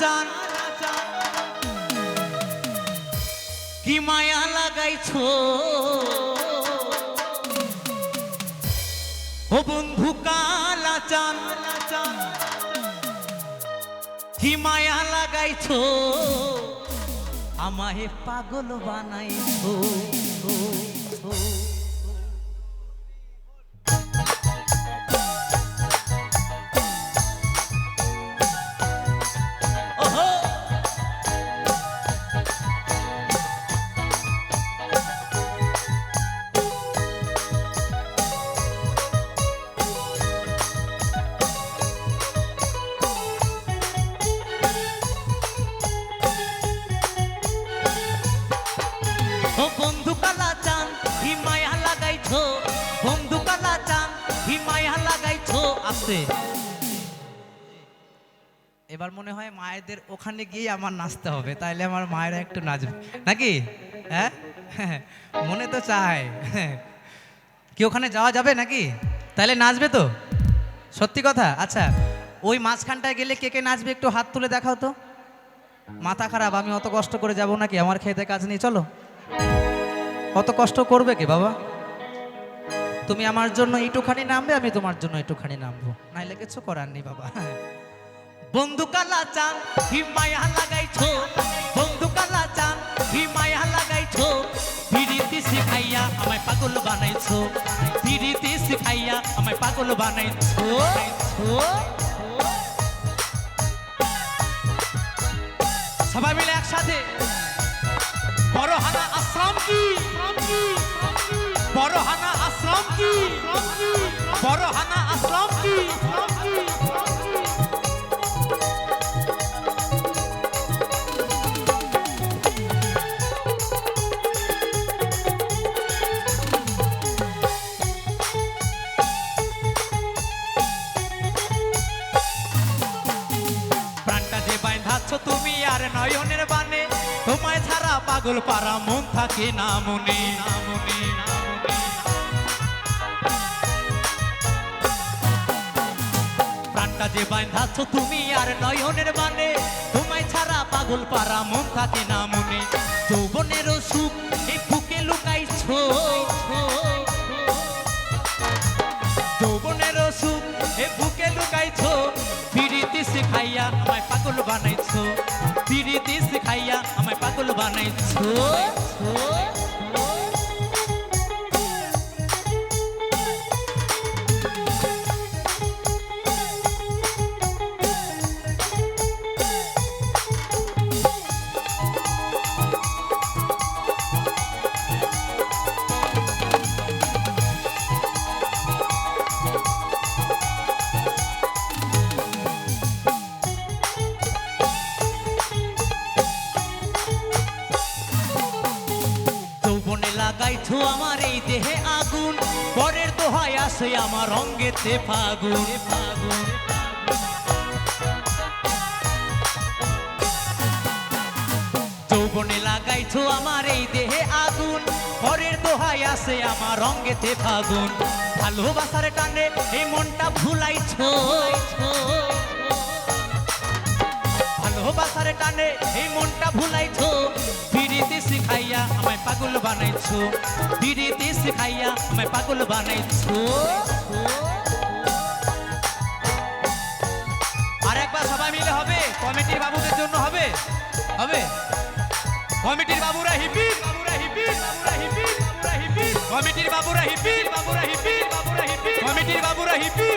চান। কি মায়া লাগাইছো? ও বন্ধু কালা চান। কি মায়া লাগাইছো? আমায় পাগল বানাইছো। আছে। এবার মনে হয় মায়েদের ওখানে গিয়ে আমার নাচতে হবে, তাইলে আমার মায়েরা একটু নাচবে। নাকি? হ্যাঁ? মনে তো চায়। কি ওখানে যাওয়া যাবে নাকি? তাহলে নাচবে তো? সত্যি কথা? আচ্ছা ওই মাঝখানটায় গেলে কে কে নাচবে একটু হাত তুলে দেখাও তো। মাথা খারাপ, আমি অত কষ্ট করে যাব নাকি? আমার খেতে কাজ নেই, চলো। অত কষ্ট করবে কি বাবা? তুমি আমার জন্য একটুখানি নামবে, আমি তোমার জন্য একটুখানি নামবো। নাইলে কিছু করার নেই বাবা। বন্ধু কালা চান হি মায়া লাগাইছো। বন্ধু কালা চান হি মায়া লাগাইছো। পিরিতি শিখাইয়া আমায় পাগল বানাইছো। পিরিতি শিখাইয়া আমায় পাগল বানাইছো। সবাই মিলে একসাথে। বড় হানা আশ্রম কি? বড় হানা আশ্রম কি বড় হানা আশ্রম কি প্রাণটা যে তুমি আর নয়নের বানে তোমায় ছাড়া পাগল পারা মন থাকে না মনে না মনে না মনে। যে বাইন্ধাচ্ছ তুমি আর নয়নের বানে তোমায় ছাড়া পাগল পারা মন থাকে না মনে। যৌবনেরও সুখ এই বুকে লুকাইছো যৌবনের সুখ এ বুকে লুকাইছো পিরিতি শিখাইয়া আমায় পাগল বানাইছো। পিরিতি শিখাইয়া আমায় পাগল বানাইছো। লাগাইছো আমার এই দেহে আগুন, পরের দোহায় আসে আমার অঙ্গেতে ফাগুন। ফাগুন যৌবনে লাগাইছো আমার এই দেহে আগুন, পরের দোহায় আসে আমার রঙ্গেতে ফাগুন। ভালোবাসার টানে এই মনটা ভুলাইছো। ভালোবাসার টানে এই মনটা ভুলাইছো। পাগল বানাইছো? পিরিতি শিখাইয়া আমায় পাগল বানাইছো। আর একবার সবাই মিলে হবে? কমিটির বাবুদের জন্য হবে? হবে? কমিটির বাবুরা হিপির বাবুরা হিপির বাবুরা হিপির বাবুরা হিপির কমিটির বাবুরা হিপির বাবুরা হিপির বাবুরা হিপির কমিটির বাবুরা হিপির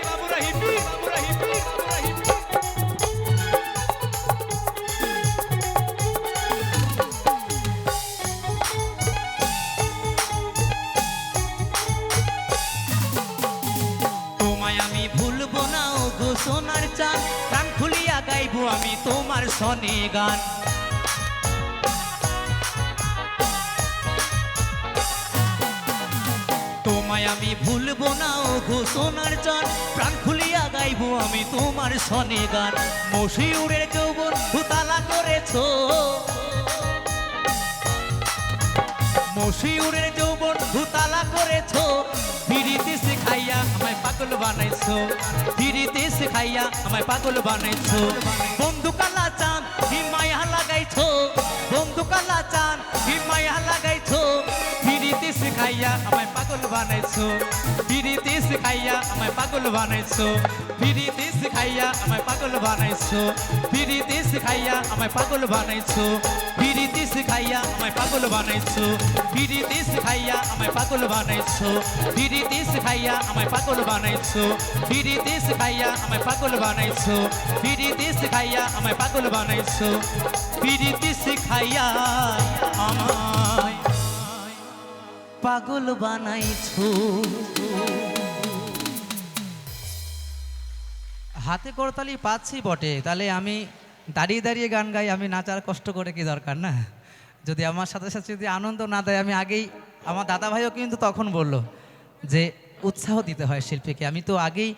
আমি তোমার সনে গান। তোমায় আমি ভুলবো না, ও গো সোনার চান প্রাণ খুলিয়া গাইবো আমি তোমার সনে গান। মশিউরের যৌবন ভুতালা করেছ। মশিউরের যৌবন ভূতালা করেছ। ফিরিতে শেখাইয়া আমায় পাগল বানাইছো। ফিরিতে শেখাইয়া আমায় পাগল বানাইছো। বন্ধু কালা চান, হিমায়া লাগাইছো। বন্ধু কালা চান, হিমায়া লাগাইছো। ফিরিতে শেখাইয়া আমায় পাগল বানাইছো? পিরিতি শিখাইয়া আমায় পাগল বানাইছো। পিরিতি শিখাইয়া আমায় পাগল বানাইছো। পিরিতি শিখাইয়া আমায় পাগল বানাইছো। পিরিতি শিখাইয়া আমায় পাগল বানাইছো। পিরিতি শিখাইয়া আমায় পাগল বানাইছো। পিরিতি শিখাইয়া আমায় পাগল বানাইছো। পিরিতি শিখাইয়া আমায় পাগল বানাইছো। পিরিতি শিখাইয়া আমায় পাগল বানাইছো। হাতে করতালি পাচ্ছি বটে, তাহলে আমি দাঁড়িয়ে দাঁড়িয়ে গান গাই, আমি নাচার কষ্ট করে কি দরকার না? যদি আমার সাথে সাথে যদি আনন্দ না দেয়, আমি আগেই, আমার দাদা ভাইও কিন্তু তখন বলল যে উৎসাহ দিতে হয় শিল্পীকে। আমি তো আগেই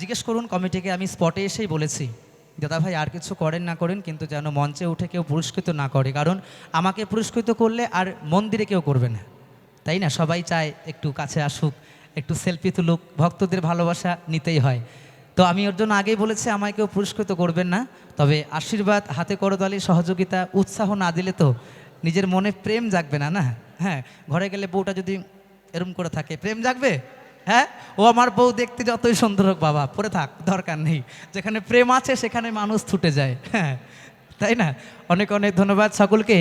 জিজ্ঞেস করুন কমিটিকে, আমি স্পটে এসেই বলেছি দাদা ভাই আর কিছু করেন না করেন, কিন্তু যেন মঞ্চে উঠে কেউ পুরস্কৃত না করে, কারণ আমাকে পুরস্কৃত করলে আর মন্দিরে কেউ করবে না। তাই না? সবাই চায় একটু কাছে আসুক, একটু সেলফি তুলুক, ভক্তদের ভালোবাসা নিতেই হয়। তো আমি ওর জন্য আগেই বলেছি, আমায় কেউ পুরস্কৃত করবেন না। তবে আশীর্বাদ, হাতে করতালি সহযোগিতা, উৎসাহ না দিলে তো নিজের মনে প্রেম জাগবে না না? হ্যাঁ ঘরে গেলে বউটা যদি এরম করে থাকে, প্রেম জাগবে? হ্যাঁ? ও আমার বউ দেখতে যতই সুন্দর হোক, বাবা পরে থাক, দরকার নেই। যেখানে প্রেম আছে, সেখানে মানুষ ছুটে যায়। হ্যাঁ তাই না? অনেক অনেক ধন্যবাদ সকলকে।